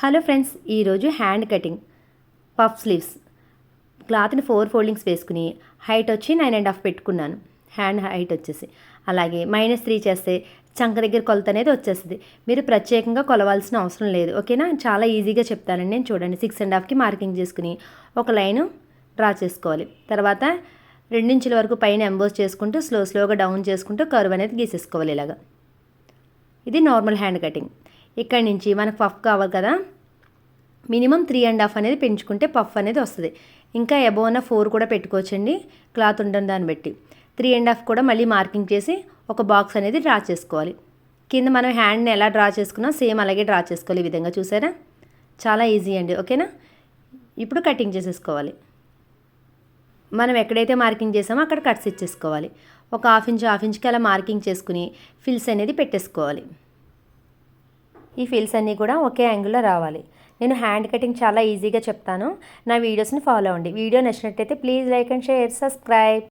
Hello friends ఈరోజు hand cutting puff sleeves. క్లాత్ని four foldings వేసుకుని హైట్ వచ్చి నైన్ అండ్ హాఫ్ పెట్టుకున్నాను. హ్యాండ్ హైట్ వచ్చేసి. అలాగే మైనస్ త్రీ చేస్తే చంక దగ్గర కొలత అనేది వచ్చేస్తుంది. మీరు ప్రత్యేకంగా కొలవాల్సిన అవసరం లేదు ఓకేనా? చాలా ఈజీగా చెప్తానండి నేను చూడండి. సిక్స్ అండ్ హాఫ్కి మార్కింగ్ చేసుకుని ఒక లైను డ్రా చేసుకోవాలి. తర్వాత రెండించుల వరకు పైన ఎంబోస్ చేసుకుంటూ స్లో స్లోగా డౌన్ చేసుకుంటూ కర్వ్ అనేది గీసేసుకోవాలి ఇలాగా. ఇది నార్మల్ హ్యాండ్ కటింగ్. ఇక్కడి నుంచి మనకు పఫ్ కావాలి కదా. మినిమం త్రీ అండ్ హాఫ్ అనేది పెంచుకుంటే పఫ్ అనేది వస్తుంది. ఇంకా ఎబోన ఫోర్ కూడా పెట్టుకోవచ్చండి. క్లాత్ ఉంటుంది దాన్ని బట్టి. త్రీ అండ్ హాఫ్ కూడా మళ్ళీ మార్కింగ్ చేసి ఒక బాక్స్ అనేది డ్రా చేసుకోవాలి. కింద మనం హ్యాండ్ని ఎలా డ్రా చేసుకున్నా సేమ్ అలాగే డ్రా చేసుకోవాలి ఈ విధంగా చూసారా? చాలా ఈజీ అండి ఓకేనా? ఇప్పుడు కటింగ్ చేసేసుకోవాలి. మనం ఎక్కడైతే మార్కింగ్ చేసామో అక్కడ కట్స్ ఇచ్చేసుకోవాలి. ఒక హాఫ్ ఇంచ్ హాఫ్ ఇంచ్కి అలా మార్కింగ్ చేసుకుని ఫిల్స్ అనేది పెట్టేసుకోవాలి. ఈ ఫీల్స్ అన్నీ కూడా ఒకే యాంగిల్లో రావాలి. నేను హ్యాండ్ కటింగ్ చాలా ఈజీగా చెప్తాను. నా వీడియోస్ని ఫాలో అవ్వండి. వీడియో నచ్చినట్టయితే please like and share subscribe.